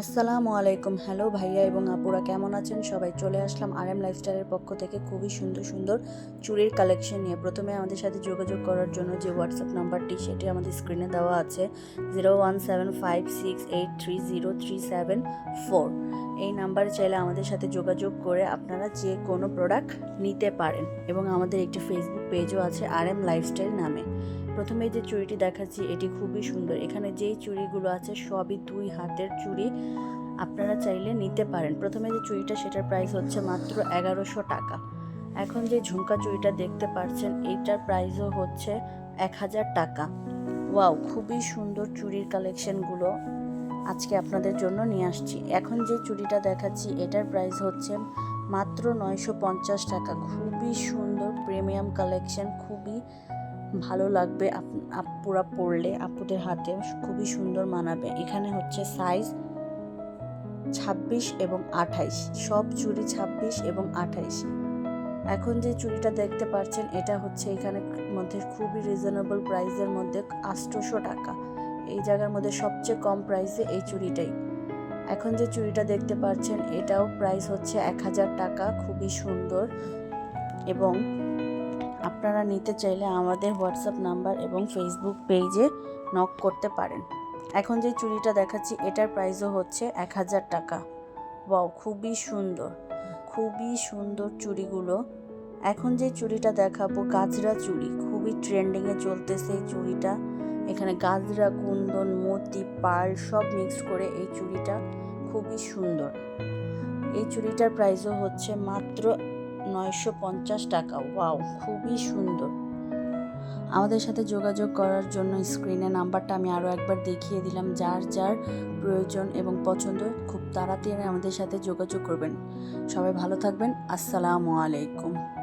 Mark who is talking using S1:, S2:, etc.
S1: আসসালামু আলাইকুম। হ্যালো ভাইয়া এবং আপুরা, কেমন আছেন? সবাই চলে আসলাম আর এম লাইফস্টাইলের পক্ষ থেকে খুবই সুন্দর সুন্দর চুড়ির কালেকশন নিয়ে। প্রথমে আমাদের সাথে যোগাযোগ করার জন্য যে হোয়াটসঅ্যাপ নাম্বারটি, সেটি আমাদের স্ক্রিনে দেওয়া আছে zero one seven five six eight three zero three seven four এই নাম্বারে চাইলে আমাদের সাথে যোগাযোগ করে আপনারা যে কোনো প্রোডাক্ট নিতে পারেন। এবং আমাদের একটি ফেসবুক পেজও আছে আর এম লাইফস্টাইল নামে। প্রথমে যে চুড়িটি দেখাচ্ছি, এটি খুবই সুন্দর। এখানে যেই চুড়িগুলো আছে, সবই দুই হাতের চুড়ি। আপনারা চাইলে নিতে পারেন। প্রথমে যে চুড়িটা, সেটার প্রাইস হচ্ছে মাত্র এগারোশো টাকা। এখন যে ঝুমকা চুড়িটা দেখতে পাচ্ছেন এইটার প্রাইসও হচ্ছে এক হাজার টাকা। ওয়াও, খুবই সুন্দর চুড়ির কালেকশনগুলো আজকে আপনাদের জন্য নিয়ে আসছি। এখন যে চুড়িটা দেখাচ্ছি, এটার প্রাইস হচ্ছে মাত্র নয়শো পঞ্চাশ টাকা। খুবই সুন্দর প্রিমিয়াম কালেকশন খুবই ভালো লাগবে আপ- আপুরা পরলে আপুদের হাতে খুবই সুন্দর মানাবে। এখানে হচ্ছে সাইজ ছাব্বিশ এবং আঠাইশ। সব চুড়ি ছাব্বিশ এবং আঠাইশ। এখন যে চুড়িটা দেখতে পাচ্ছেন, এটা হচ্ছে এখানে মধ্যে খুবই রিজনেবল প্রাইসের মধ্যে আটশোশো টাকা। এই জায়গার মধ্যে সবচেয়ে কম প্রাইসে এই চুড়িটাই। এখন যে চুড়িটা দেখতে পাচ্ছেন, এটাও প্রাইস হচ্ছে এক হাজার টাকা, খুবই সুন্দর। এবং আপনারা নিতে চাইলে আমাদের হোয়াটসঅ্যাপ নাম্বার এবং ফেসবুক পেজে নক করতে পারেন। এখন যে চুড়িটা দেখাচ্ছি, এটার প্রাইসও হচ্ছে এক হাজার টাকা। ওয়াও, খুবই সুন্দর খুবই সুন্দর চুড়িগুলো। এখন যে চুড়িটা দেখাবো, গাজরা চুড়ি, খুবই ট্রেন্ডিংয়ে চলতেছে এই চুড়িটা। এখানে গাজরা, কুন্দন, মতি, পার্ল সব মিক্স করে এই চুড়িটা খুবই সুন্দর। এই চুড়িটার প্রাইসও হচ্ছে মাত্র নয়শো পঞ্চাশ টাকা। ওয়াও, খুবই সুন্দর। আমাদের সাথে যোগাযোগ করার জন্য স্ক্রিনে নাম্বারটা আমি আরও একবার দেখিয়ে দিলাম। যার যার প্রয়োজন এবং পছন্দ, খুব তাড়াতাড়ি আমাদের সাথে যোগাযোগ করবেন। সবাই ভালো থাকবেন। আসসালামু আলাইকুম।